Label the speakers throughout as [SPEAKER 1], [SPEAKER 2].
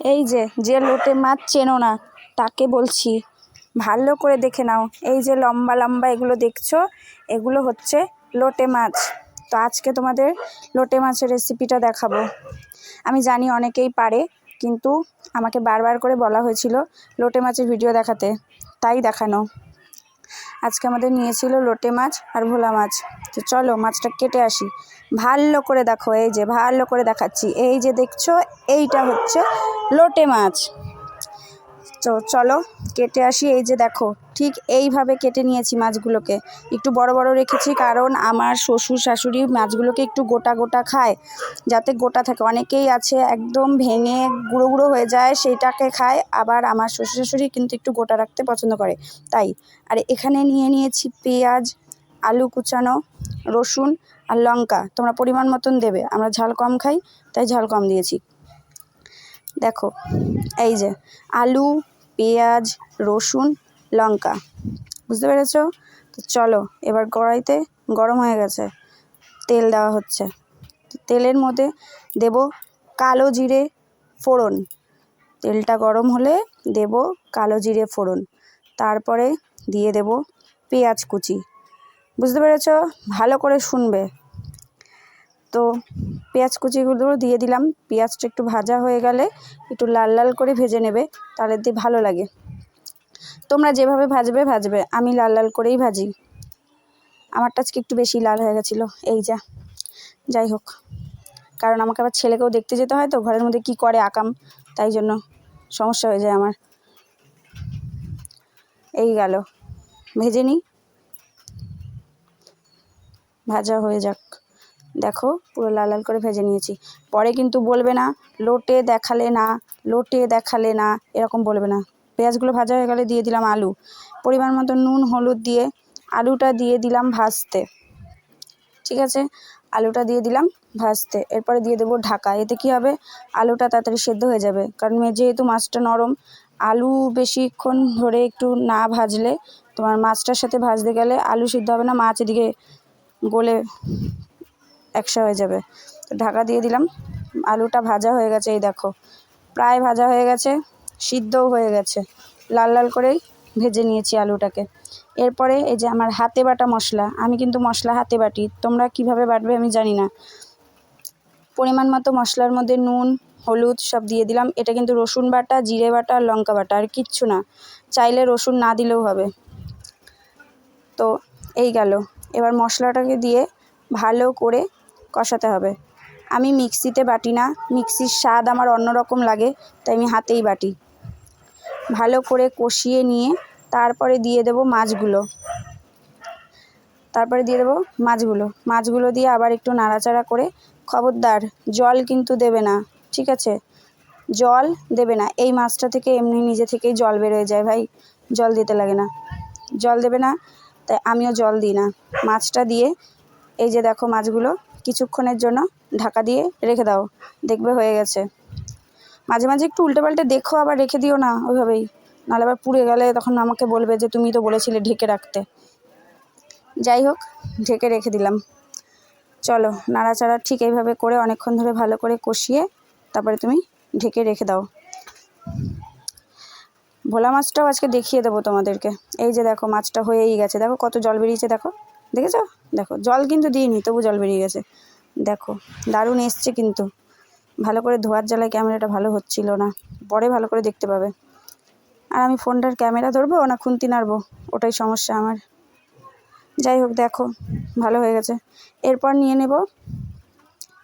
[SPEAKER 1] এই যে যে লোটে মাছ চেনো না, তাকে বলছি, ভালো করে দেখে নাও। এই যে লম্বা লম্বা এগুলো দেখছ, এগুলো হচ্ছে লোটে মাছ। তো আজকে তোমাদের লোটে মাছের রেসিপিটা দেখাবো। আমি জানি অনেকেই পারে, কিন্তু আমাকে বারবার করে বলা হয়েছিল লোটে মাছের ভিডিও দেখাতে। তাই দেখানো। আজকে আমাদের নিয়েছিল লোটে মাছ আর ভোলা মাছ। তো চলো মাছটা কেটে আসি। ভালো করে দেখো, এই যে ভালো করে দেখাচ্ছি। এই যে দেখছ, এইটা হচ্ছে লোটে মাছ। তো চলো কেটে আসি। এই যে দেখো ঠিক এইভাবে কেটে নিয়েছি মাছগুলোকে। একটু বড় বড় রেখেছি কারণ আমার শ্বশুর শাশুড়ি মাছগুলোকে একটু গোটা গোটা খায়, যাতে গোটা থাকে। অনেকেই আছে একদম ভেঙে গুঁড়ো গুঁড়ো হয়ে যায়, সেইটাকে খায়। আবার আমার শ্বশুর শাশুড়ি কিন্তু একটু গোটা রাখতে পছন্দ করে। তাই, আর এখানে নিয়ে নিয়েছি পেঁয়াজ, আলু কুচানো, রসুন আর লঙ্কা। তোমরা পরিমাণ মতন দেবে। আমরা ঝাল কম খাই, তাই ঝাল কম দিয়েছি। দেখো, এই যে আলু, পেঁয়াজ, রসুন লঙ্কা। বুঝতে পেরেছ? তো চলো, এবার কড়াইতে গরম হয়ে গেছে। তেল দেওয়া হচ্ছে। তেলের মধ্যে দেব কালো জিরে ফোড়ন। তেলটা গরম হলে দেব কালো জিরে ফোড়ন। তারপরে দিয়ে দেব পেঁয়াজ কুচি। বুঝতে পেরেছ? ভালো করে শুনবে। তো পেঁয়াজ কুচিগুলো দিয়ে দিলাম। পেঁয়াজটা একটু ভাজা হয়ে গেলে একটু লাল লাল করে ভেজে নেবে। তাহলে দিয়ে ভালো লাগে। তোমরা যেভাবে ভাজবে ভাজবে। আমি লাল লাল করেই ভাজি। আমারটা আজকে একটু বেশি লাল হয়ে গেছিল। এই যা, যাই হোক। কারণ আমাকে আবার ছেলেকেও দেখতে যেতে হয় তো, ঘরের মধ্যে কি করে আকাম, তাই জন্য সমস্যা হয়ে যায় আমার। এই গেল। ভেজে নিই। ভাজা হয়ে যাক। দেখো, পুরো লাল লাল করে ভেজে নিয়েছি। পরে কিন্তু বলবে না, লোটে দেখালে না, লোটে দেখালে না, এরকম বলবে না। পেঁয়াজগুলো ভাজা হয়ে গেলে দিয়ে দিলাম আলু। পরিমাণ মতো নুন, হলুদ দিয়ে আলুটা দিয়ে দিলাম ভাজতে। ঠিক আছে? আলুটা দিয়ে দিলাম ভাজতে। এরপরে দিয়ে দেবো ঢাকা। এতে কী হবে? আলুটা তাড়াতাড়ি সেদ্ধ হয়ে যাবে। কারণ যেহেতু মাছটা নরম, আলু বেশিক্ষণ ধরে একটু না ভাজলে তোমার মাছটার সাথে ভাজতে গেলে আলু সিদ্ধ হবে না, মাছ এদিকে গলে একসা হয়ে যাবে। তো ঢাকা দিয়ে দিলাম। আলুটা ভাজা হয়ে গেছে, এই দেখো। প্রায় ভাজা হয়ে গেছে, সিদ্ধও হয়ে গেছে। লাল লাল করেই ভেজে নিয়েছি আলুটাকে। এরপরে এই যে আমার হাতে বাটা মশলা, আমি কিন্তু মশলা হাতে বাটি, তোমরা কীভাবে বাটবে আমি জানি না। পরিমাণ মতো মশলার মধ্যে নুন, হলুদ সব দিয়ে দিলাম। এটা কিন্তু রসুন বাটা, জিরে বাটা আর লঙ্কা বাটা, আর কিচ্ছু না। চাইলে রসুন না দিলেও হবে। তো এই গেল। এবার মশলাটাকে দিয়ে ভালো করে কষাতে হবে। আমি মিক্সিতে বাটি না, মিক্সির স্বাদ আমার অন্যরকম লাগে, তাই আমি হাতেই বাটি। ভালো করে কষিয়ে নিয়ে তারপরে দিয়ে দেবো মাছগুলো। তারপরে দিয়ে দেবো মাছগুলো। মাছগুলো দিয়ে আবার একটু নাড়াচাড়া করে খবরদার, জল কিন্তু দেবে না, ঠিক আছে? জল দেবে না, এই মাছটা থেকে এমনি নিজে থেকেই জল বেরোয় যায় ভাই, জল দিতে লাগে না। জল দেবে না, তাই আমিও জল দিই না। মাছটা দিয়ে এই যে দেখো মাছগুলো, কিছুক্ষণের জন্য ঢাকা দিয়ে রেখে দাও, দেখবে হয়ে গেছে। মাঝে মাঝে একটু উল্টে পাল্টে দেখো, আবার রেখে দিও না ওইভাবেই। নাহলে আবার পুড়ে গেলে তখন আমাকে বলবে যে, তুমি তো বলেছিলে ঢেকে রাখতে। যাই হোক, ঢেকে রেখে দিলাম। চলো, নাড়াচাড়া ঠিক এইভাবে করে, অনেকক্ষণ ধরে ভালো করে কষিয়ে তারপরে তুমি ঢেকে রেখে দাও। ভোলা মাছটাও আজকে দেখিয়ে দেবো তোমাদেরকে। এই যে দেখো, মাছটা হয়েই গেছে। দেখো কত জল বেরিয়েছে, দেখো। দেখেছ? দেখো, জল কিন্তু দিইনি, তবু জল বেরিয়ে গেছে। দেখো, দারুণ এসছে কিন্তু। ভালো করে ধোয়ার জ্বালায় ক্যামেরাটা ভালো হচ্ছিল না। পরে ভালো করে দেখতে পাবে। আর আমি ফোনটার ক্যামেরা ধরবো না খুন্তি নাড়বো? ওটাই সমস্যা আমার। যাই হোক, দেখো, ভালো হয়ে গেছে। এরপর নিয়ে নেব।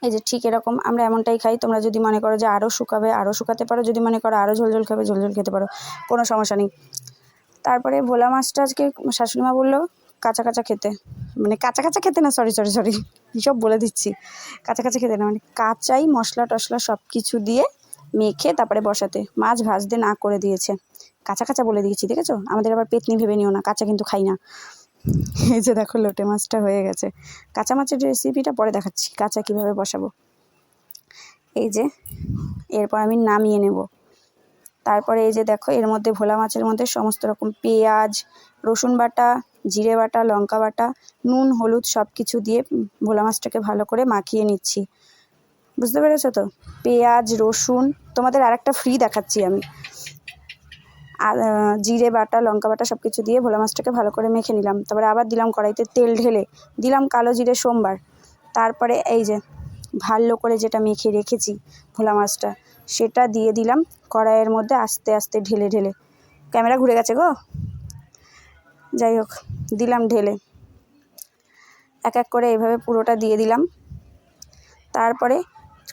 [SPEAKER 1] এই যে ঠিক এরকম, আমরা এমনটাই খাই। তোমরা যদি মনে করো যে আরও শুকাবে আরও শুকাতে পারো। যদি মনে করো আরও ঝোল ঝোল খাবে ঝোল ঝোল খেতে পারো। কোনো সমস্যা নেই। তারপরে ভোলা মাছটা আজকে শাশুড়িমা বলল, কাঁচা কাঁচা খেতে। মানে কাঁচা কাঁচা খেতে না সরি সরি সরি সব বলে দিচ্ছি। কাঁচা কাঁচা খেতে না মানে কাঁচাই মশলা টশলা সব কিছু দিয়ে মেখে তারপরে বসাতে। মাছ ভাজতে না করে দিয়েছে। কাঁচা কাঁচা বলে দিয়েছি, দেখেছ? আমাদের আবার পেতনি ভেবে নিও না, কাঁচা কিন্তু খাই না। এই যে দেখো লোটে মাছটা হয়ে গেছে। কাঁচা মাছের রেসিপিটা পরে দেখাচ্ছি, কাঁচা কীভাবে বসাবো। এই যে, এরপর আমি নামিয়ে নেব। তারপরে এই যে দেখো, এর মধ্যে ভোলা মাছের মধ্যে সমস্ত রকম পেঁয়াজ, রসুন বাটা জিরে বাটা, লঙ্কা বাটা, নুন, হলুদ সব কিছু দিয়ে ভোলা মাছটাকে ভালো করে মাখিয়ে নিচ্ছি। বুঝতে পেরেছ তো? পেঁয়াজ, রসুন, তোমাদের আর একটা ফ্রি দেখাচ্ছি আমি। জিরে বাটা, লঙ্কা বাটা সব কিছু দিয়ে ভোলা মাছটাকে ভালো করে মেখে নিলাম। তারপরে আবার দিলাম কড়াইতে তেল ঢেলে। দিলাম কালো জিরে সোমবার। তারপরে এই যে ভালো করে যেটা মেখে রেখেছি ভোলা মাছটা, সেটা দিয়ে দিলাম কড়াইয়ের মধ্যে আস্তে আস্তে ঢেলে ঢেলে। ক্যামেরা ঘুরে গেছে গো? যাই হোক, দিলাম ঢেলে। এক এক করে এভাবে পুরোটা দিয়ে দিলাম। তারপরে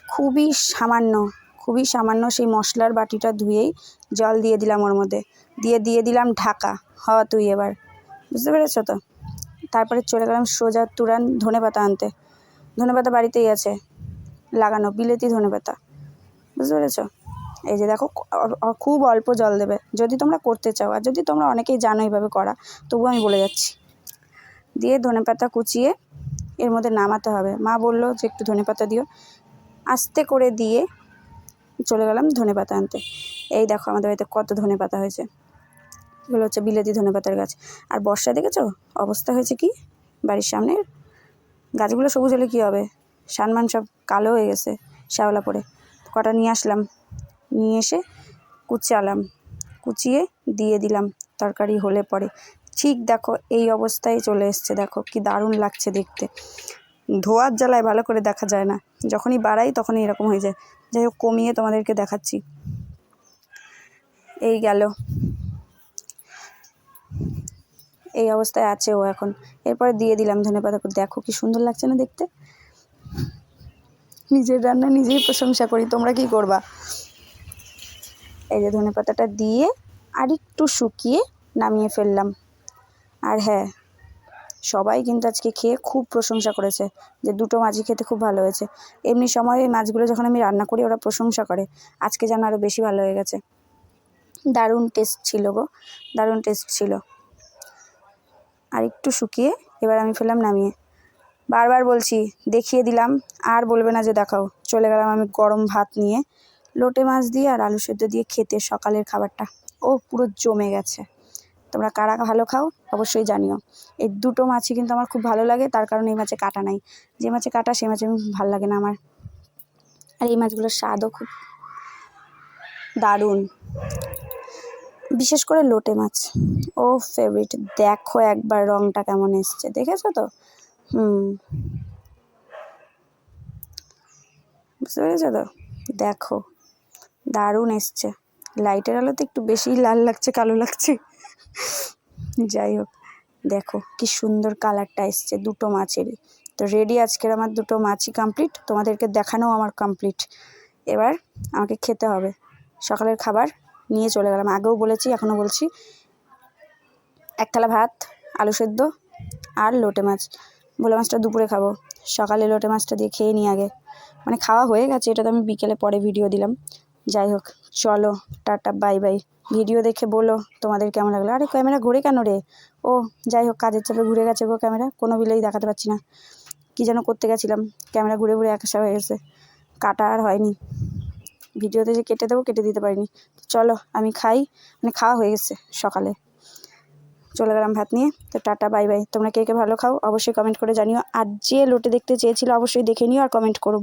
[SPEAKER 1] খুবই সামান্য খুবই সামান্য সেই মশলার বাটিটা ধুয়েই জল দিয়ে দিলাম ওর মধ্যে। দিয়ে দিয়ে দিলাম ঢাকা, হওয়া তুই এবার। বুঝতে পেরেছ তো? তারপরে চলে গেলাম সোজা তুরান ধনে পাতা আনতে। ধনে পাতা বাড়িতেই আছে, লাগানো, বিলেতি ধনে পাতা বুঝতে পেরেছ? এই যে দেখো খুব অল্প জল দেবে। যদি তোমরা করতে চাও, আর যদি তোমরা অনেকেই জানো এইভাবে করা, তবুও আমি বলে যাচ্ছি। দিয়ে ধনে পাতা কুচিয়ে এর মধ্যে নামাতে হবে। মা বলল যে একটু ধনে পাতা দিও। আস্তে করে দিয়ে চলে গেলাম ধনে পাতা আনতে। এই দেখো আমাদের বাড়িতে কত ধনে পাতা হয়েছে। এগুলো হচ্ছে বিলেতি ধনে পাতার গাছ। আর বর্ষা দেখেছ? অবস্থা হয়েছে কি? বাড়ির সামনে গাছগুলো সবুজ হলে কী হবে? সানমান সব কালো হয়ে গেছে শ্যাওলা পড়ে কটা নিয়ে আসলাম? নিয়ে এসে কুচালাম। কুচিয়ে দিয়ে দিলাম। তরকারি হলে পরে। ঠিক দেখো, এই অবস্থায় চলে এসছে। দেখো, কি দারুণ লাগছে দেখতে। ধোয়ার জ্বালায় ভালো করে দেখা যায় না। যখনই বাড়াই তখনই এরকম হয়ে যায়। যাই হোক, কমিয়ে তোমাদেরকে দেখাচ্ছি। এই গেল। এই অবস্থায় আছে ও এখন। এরপরে দিয়ে দিলাম ধনে পাতা দেখো কি সুন্দর লাগছে না দেখতে? নিজের রান্না নিজেই প্রশংসা করি। তোমরা কি করবা? এই যে ধনে পাতাটা দিয়ে আর একটু শুকিয়ে নামিয়ে ফেললাম। আর হ্যাঁ সবাই কিন্তু আজকে খেয়ে খুব প্রশংসা করেছে যে দুটো মাছই খেতে খুব ভালো হয়েছে। এমনি সময় এই মাছগুলো যখন আমি রান্না করি ওরা প্রশংসা করে। আজকে যেন আরও বেশি ভালো হয়ে গেছে। দারুণ টেস্ট ছিল গো, দারুণ টেস্ট ছিল। আর একটু শুকিয়ে এবার আমি ফেললাম নামিয়ে। বারবার বলছি, দেখিয়ে দিলাম, আর বলবে না যে দেখাও। চলে গেলাম আমি গরম ভাত নিয়ে। লোটে মাছ দিয়ে আর আলু সেদ্ধ দিয়ে খেতে সকালের খাবারটা। ও পুরো জমে গেছে। তোমরা কারা ভালো খাও অবশ্যই জানিও। এই দুটো মাছই কিন্তু আমার খুব ভালো লাগে, তার কারণে এই মাছে কাটা নাই। যে মাছে কাটা সেই মাছে ভালো লাগে না আমার। আর এই মাছগুলোর স্বাদও খুব দারুণ। বিশেষ করে লোটে মাছ। ও ফেভারিট দেখো একবার রঙটা কেমন এসছে, দেখেছ তো? হুম। বুঝতে পেরেছ তো? দেখো। দারুণ এসছে। লাইটের আলোতে একটু বেশিই লাল লাগছে, কালো লাগছে। যাই হোক, দেখো কি সুন্দর কালারটা এসছে দুটো মাছেরই। তো রেডি আজকের আমার দুটো মাছই কমপ্লিট তোমাদেরকে দেখানো আমার কমপ্লিট এবার আমাকে খেতে হবে। সকালের খাবার নিয়ে চলে গেলাম। আগেও বলেছি, এখনও বলছি। এক থালা ভাত, আলু সেদ্ধ আর লোটে মাছ। ভোলা মাছটা দুপুরে খাব। সকালে লোটে মাছটা দিয়ে খেয়ে নিই আগে। মানে খাওয়া হয়ে গেছে, এটা তো আমি বিকেলে পরে ভিডিও দিলাম। যাই হোক, চলো, টাটা, বাই বাই। ভিডিও দেখে বলো, তোমাদের কেমন লাগল? আরে, ক্যামেরা ঘুরে কেন রে? ও, যাই হোক, কাজের চাপে ঘুরে গেছে গো ক্যামেরা, কোনো বিলেই দেখাতে পারছি না। কী যেন করতে গেছিলাম, ক্যামেরা ঘুরে ঘুরে একসা হয়ে গেছে। কাটা আর হয়নি। ভিডিওতে যে কেটে দেবো, কেটে দিতে পারিনি। চলো, আমি খাই মানে খাওয়া হয়ে গেছে সকালে। চলে গেলাম ভাত নিয়ে, তো টাটা, বাই বাই। তোমরা কে কে ভালো খাও, অবশ্যই কমেন্ট করে জানিও। আর যে লোটে দেখতে চেয়েছিল, অবশ্যই দেখে নিও আর কমেন্ট করো।